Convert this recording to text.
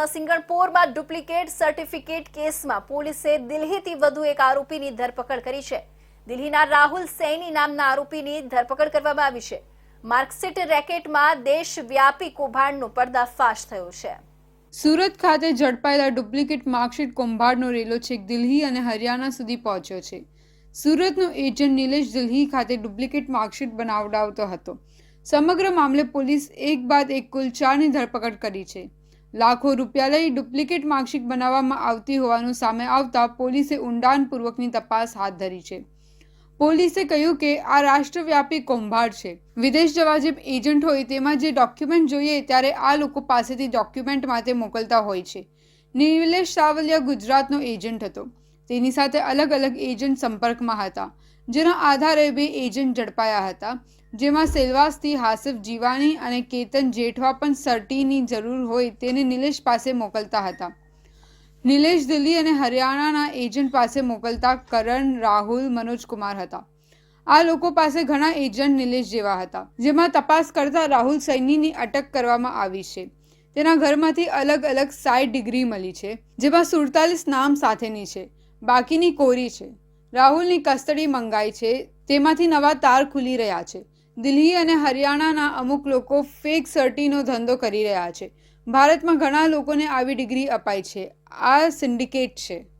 સિંગણપોરમાં duplicate certificate કેસમાં પોલીસે દિલ્હીથી વધુ એક આરોપીની ધરપકડ કરી છે. દિલ્હીના રાહુલ સૈની નામના આરોપીની ધરપકડ કરવામાં આવી છે. માર્કશીટ રેકેટમાં દેશવ્યાપી કૌભાંડનો પર્દાફાશ થયો છે. સુરત ખાતે ઝડપાયેલા ડુપ્લિકેટ માર્કશીટ કૌભાંડનો રેલો છેક દિલ્હી અને હરિયાણા સુધી પહોંચ્યો છે. સુરતનો એજન્ટ નિલેશ દિલ્હી ખાતે ડુપ્લિકેટ માર્કશીટ બનાવડાવતો હતો. સમગ્ર મામલે પોલીસ એક બાદ એક કુલ ચારની ધરપકડ કરી છે. લાખો રૂપિયા લઈ ડુપ્લિકેટ માર્કશીટ બનાવવામાં આવતી હોવાનું સામે આવતા પોલીસે ઊંડાણપૂર્વકની તપાસ હાથ ધરી છે. પોલીસે કહ્યું કે આ રાષ્ટ્રવ્યાપી કૌભાંડ છે. વિદેશ જવા જે એજન્ટ હોય તેમાં જે ડોક્યુમેન્ટ જોઈએ ત્યારે આ લોકો પાસેથી ડોક્યુમેન્ટ માટે મોકલતા હોય છે. નિલેશ સાવલિયા ગુજરાતનો એજન્ટ હતો. તેની સાથે અલગ અલગ એજન્ટ સંપર્કમાં હતા, જેના આધારે બે એજન્ટ ઝડપાયા હતા, જેમાં સેલવાસથી હાસિફ જીવાની અને કેતન જેઠવા પણ સર્ટીની જરૂર હોય તેને નિલેશ પાસે મોકલતા હતા. નિલેશ દિલ્હી અને હરિયાણાના એજન્ટ પાસે મોકલતા કરણ, રાહુલ, મનોજ કુમાર હતા. આ લોકો પાસે ઘણા એજન્ટ નિલેશ જેવા હતા, જેમાં તપાસ કરતા રાહુલ સૈનીની અટક કરવામાં આવી છે. તેના ઘરમાંથી અલગ અલગ સાઠ ડિગ્રી મળી છે, જેમાં સુડતાલીસ નામ સાથેની છે. બાકીની કોરી છે. રાહુલની કસ્ટડી મંગાઈ છે. તેમાંથી નવા તાર ખુલી રહ્યા છે. દિલ્હી અને હરિયાણાના અમુક લોકો ફેક સર્ટીનો ધંધો કરી રહ્યા છે. ભારતમાં ઘણા લોકોને આવી ડિગ્રી અપાય છે. આ સિન્ડિકેટ છે.